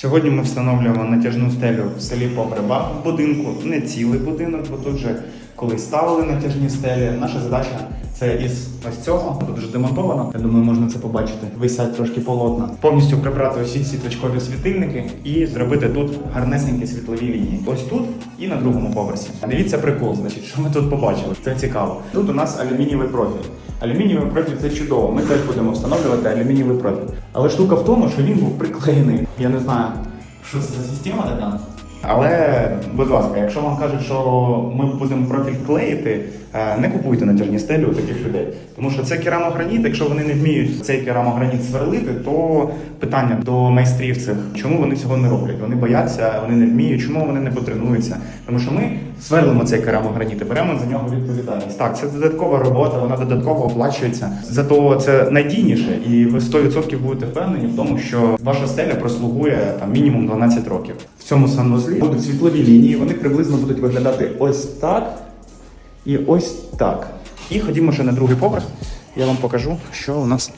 Сьогодні ми встановлюємо натяжну стелю в селі Погреба в будинку, не цілий будинок, бо тут же колись ставили натяжні стелі. Наша задача це із ось цього, тут вже демонтовано. Я думаю, можна це побачити. Висять трошки полотна. Повністю прибрати усі світлячкові світильники і зробити тут гарнесенькі світлові лінії. Ось тут і на другому поверсі. Дивіться прикол, значить, що ми тут побачили. Це цікаво. Тут у нас алюмінієвий профіль. Алюмінієвий профіль це чудово. Ми теж будемо встановлювати алюмінієвий профіль. Але штука в тому, що він був приклеєний. Я не знаю, що це за система така. Але, будь ласка, якщо вам кажуть, що ми будемо профіль клеїти, е, не купуйте натяжні стелі у таких людей. Тому що це керамограніт, якщо вони не вміють цей керамограніт сверлити, то питання до майстрів цих, чому вони цього не роблять? Вони бояться, вони не вміють, чому вони не потренуються. Тому що ми сверлимо цей керамограніт і беремо за нього відповідальність. Так, це додаткова робота, вона додатково оплачується. Зато це надійніше, і ви 100% будете впевнені в тому, що ваша стеля прослугує там мінімум 12 років. В цьому санвузлі будуть світлові лінії, вони приблизно будуть виглядати ось так і ось так. І ходімо ще на другий поверх. Я вам покажу, що у нас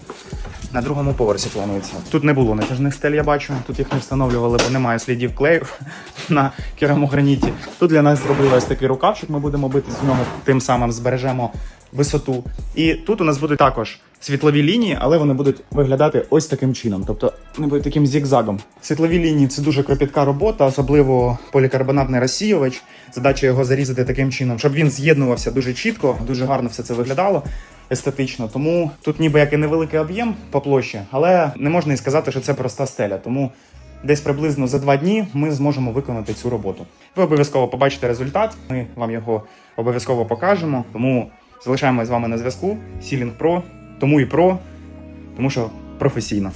на другому поверсі планується. Тут не було натяжних стель, я бачу. Тут їх не встановлювали, бо немає слідів клею на керамограніті. Тут для нас зробили ось такий рукавчик. Ми будемо бити з нього, тим самим збережемо висоту. І тут у нас будуть також світлові лінії, але вони будуть виглядати ось таким чином. Тобто вони будуть таким зігзагом. Світлові лінії це дуже кропітка робота, особливо полікарбонатний розсіювач. Задача його зарізати таким чином, щоб він з'єднувався дуже чітко, дуже гарно все це виглядало естетично. Тому тут ніби як і невеликий об'єм по площі, але не можна і сказати, що це проста стеля. Тому десь приблизно за два дні ми зможемо виконати цю роботу. Ви обов'язково побачите результат. Ми вам його обов'язково покажемо. Тому залишаємось з вами на зв'язку. Сілінг Про, тому і про, тому що професійно.